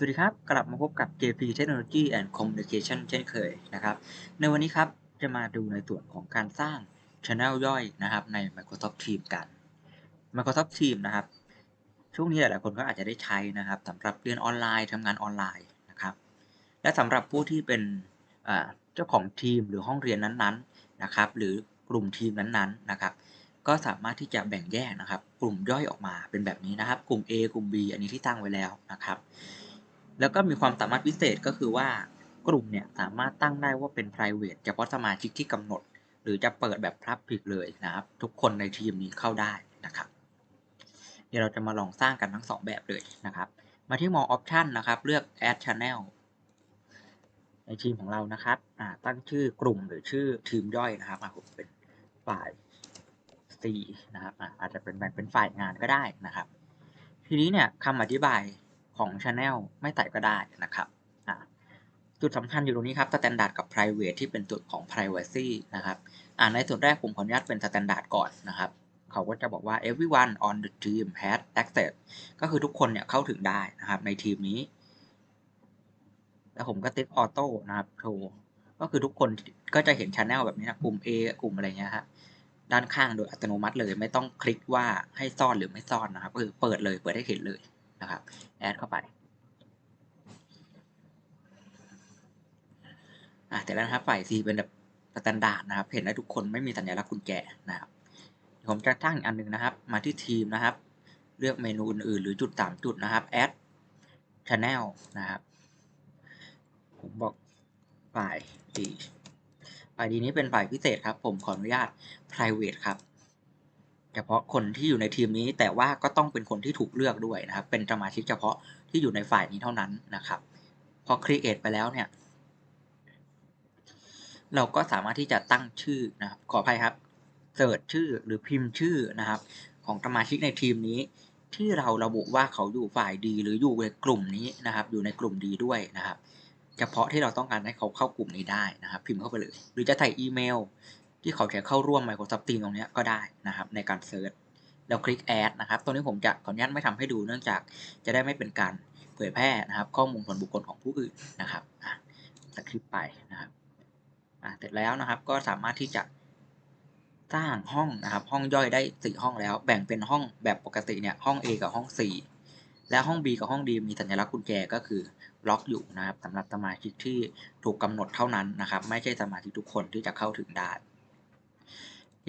สวัสดีครับ กลับมาพบกับ JP Technology and Communication เช่นเคยนะครับ ในวันนี้ครับ จะมาดูในส่วนของการสร้าง Channel ย่อยนะครับ ใน Microsoft Teams กัน Microsoft Teams นะครับ ช่วงนี้หลายๆคนก็อาจจะได้ใช้นะครับสำหรับเรียนออนไลน์ทำงานออนไลน์นะครับ และสำหรับผู้ที่เป็นเจ้าของทีมหรือห้องเรียนนั้นๆนะครับ หรือกลุ่มทีมนั้นๆนะครับ ก็สามารถที่จะแบ่งแยกนะครับ กลุ่มย่อยออกมาเป็นแบบนี้นะครับ กลุ่ม A กลุ่ม B อันนี้ที่ตั้งไว้แล้วนะครับ แล้วก็มีความสามารถพิเศษก็คือว่ากลุ่มเนี่ยสามารถตั้งได้ว่าเป็น private เฉพาะสมาชิกที่กำหนด หรือจะเปิดแบบ public เลยนะครับ ทุกคนในทีมนี้เข้าได้นะครับ เดี๋ยวเราจะมาลองสร้างกันทั้งสองแบบเลยนะครับ มาที่ more option นะครับ เลือก add channel ในทีมของเรานะครับตั้งชื่อกลุ่มหรือชื่อทีมย่อยนะครับอะผมเป็นฝ่าย C นะครับอาจจะเป็นแบ่งเป็นฝ่ายงานก็ได้นะครับ ทีนี้เนี่ยคำอธิบาย ของ Channel ไม่ใส่ก็ได้นะครับจุดสำคัญอยู่ตรงนี้ครับ Standard กับ Private ที่เป็นจุดของ Privacy นะครับในส่วนแรกผมขออนุญาตเป็น Standard ก่อนนะครับเขาก็จะบอกว่า everyone on the team has access ก็คือทุกคนเนี่ยเข้าถึงได้นะครับในทีมนี้ แล้วผมก็ติ๊กออโต้นะครับโชว์ก็คือทุกคนก็จะเห็นช anel แบบนี้นะกลุ่ม A กลุ่มอะไรเงี้ยฮะด้านข้างโดยอัตโนมัติเลยไม่ต้องคลิกว่าให้ซ่อนหรือไม่ซ่อนนะครับก็คือเปิดเลยเปิดให้เห็นเลย นะครับแอดเข้าไปอะแต่แล้วนะครับฝ่าย C เป็นแบบสแตนดาร์ดนะครับ เห็นได้ทุกคนไม่มีสัญลักษณ์กุญแจนะครับผมจะตั้งอีกอันหนึงนะครับ มาที่ทีมนะครับ เลือกเมนูอื่นๆหรือจุดสามจุดนะครับ add channel นะครับ ผมบอกฝ่ายดีฝ่ายดีนี้เป็นฝ่ายพิเศษครับ ผมขออนุญาต private ครับ เฉพาะคนที่อยู่ในทีมนี้ แต่ว่าก็ต้องเป็นคนที่ถูกเลือกด้วยนะครับ เป็นสมาชิกเฉพาะที่อยู่ในฝ่ายนี้เท่านั้นนะครับ พอ create ไปแล้วเนี่ย เราก็สามารถที่จะตั้งชื่อนะครับ ขออภัยครับเสิร์ชชื่อหรือพิมพ์ชื่อนะครับ ของสมาชิกในทีมนี้ ที่เราระบุว่าเขาอยู่ฝ่ายดี หรืออยู่ในกลุ่มนี้นะครับ อยู่ในกลุ่มดีด้วยนะครับ เฉพาะที่เราต้องการให้เขาเข้ากลุ่มนี้ได้นะครับ พิมพ์เข้าไปเลย หรือจะใส่อีเมล ที่เขาจะเข้าร่วม Microsoft Teams ตรงนี้ก็ได้นะครับในการเซิร์ชแล้วคลิก add นะครับ ตรงนี้ผมจะขออนุญาตไม่ทำให้ดูเนื่องจากจะได้ไม่เป็นการเผยแพร่นะครับ ข้อมูลส่วนบุคคลของผู้อื่นนะครับอะสคริปไปนะครับอะเสร็จแล้วนะครับก็สามารถที่จะสร้างห้องนะครับ ห้องย่อยได้สี่ห้องแล้ว แบ่งเป็นห้องแบบปกติเนี่ยห้อง A กับห้อง C และห้อง B กับห้อง D มีสัญลักษณ์กุญแจก็คือล็อกอยู่นะครับสำหรับสมาชิกที่ถูกกำหนดเท่านั้นนะครับ ไม่ใช่สมาชิกทุกคนที่จะเข้าถึงได้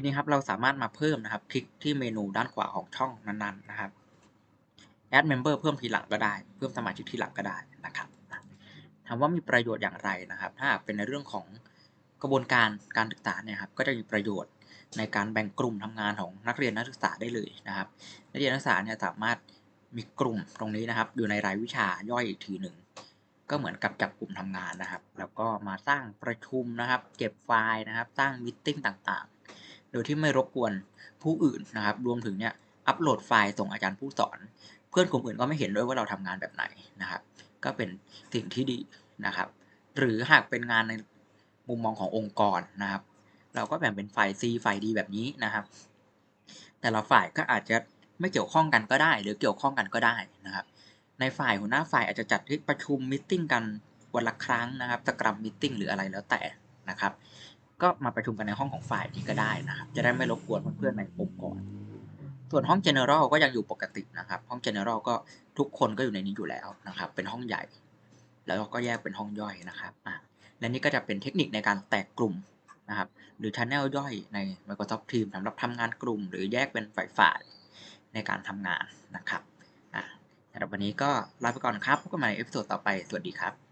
นี้ครับเราสามารถมาเพิ่มนะครับคลิกที่เมนูด้านขวาของช่องนั้นๆนะครับ add member เพิ่มทีหลังก็ได้ เพิ่มสมาชิกทีหลังก็ได้นะครับถามว่ามีประโยชน์อย่างไรนะครับ ถ้าเป็นในเรื่องของกระบวนการการศึกษาเนี่ยครับก็จะมีประโยชน์ในการแบ่งกลุ่มทำงานของนักเรียนนักศึกษาได้เลยนะครับ นักเรียนนักศึกษาเนี่ยสามารถมีกลุ่มตรงนี้นะครับ อยู่ในรายวิชาย่อยอีกทีหนึ่งก็เหมือนกับจับกลุ่มทำงานนะครับ แล้วก็มาสร้างประชุมนะครับ เก็บไฟล์นะครับ สร้างมิทติ้งต่างๆ โดยที่ไม่รบกวนผู้อื่นนะครับ รวมถึงเนี่ยอัปโหลดไฟล์ส่งอาจารย์ผู้สอน เพื่อนกลุ่มอื่นก็ไม่เห็นด้วยว่าเราทำงานแบบไหนนะครับ ก็เป็นสิ่งที่ดีนะครับ หรือหากเป็นงานในมุมมองขององค์กรนะครับ เราก็แบ่งเป็นฝ่าย C ฝ่าย D แบบนี้นะครับ แต่ละฝ่ายก็อาจจะไม่เกี่ยวข้องกันก็ได้ หรือเกี่ยวข้องกันก็ได้นะครับ ในฝ่ายหัวหน้าฝ่ายอาจจะจัดที่ประชุมมิ팅กันวันละครั้งนะครับสกรัมมิ팅หรืออะไรแล้วแต่นะครับ ก็มาประชุมกันในห้องของฝ่ายนี้ก็ได้นะครับ จะได้ไม่รบกวนเพื่อนๆในองค์กร ส่วนห้อง general ก็ยังอยู่ปกตินะครับ ห้อง general ก็ทุกคนก็อยู่ในนี้อยู่แล้วนะครับ เป็นห้องใหญ่ แล้วก็แยกเป็นห้องย่อยนะครับอะและนี่ก็จะเป็นเทคนิคในการแตกกลุ่มนะครับ หรือ channel ย่อยใน Microsoft Teams สำหรับทำงานกลุ่ม หรือแยกเป็นฝ่ายๆในการทำงานนะครับอะสำหรับวันนี้ก็ลาไปก่อนครับพบกันใหม่ในเอพิโซดต่อไป สวัสดีครับ